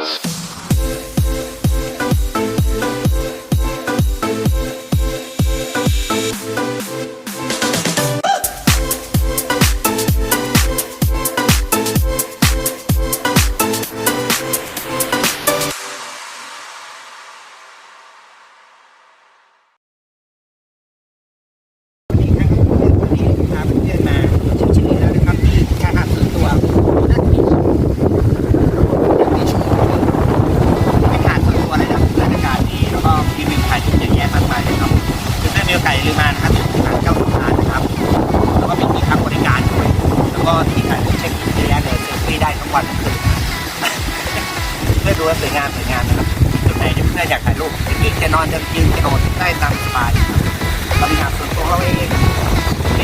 มี นะครับที่ทางเจ้าของรานนะครับแล้วก็มีที่พักบริการด้วยแล้วก็ที่ถ่ายรูปเช็คอินเยอะแยะเลยเซลฟี่ได้ทั้งวันทั้งคืนเพื่อดูว่าสวยงามสวยงามนะครับจุดไหนที่เพื่อนอยากถ่ายรูปจะกินจะนอนจะยืนจะโดดได้ตามสบายบริหารส่วนตัวเราเองเ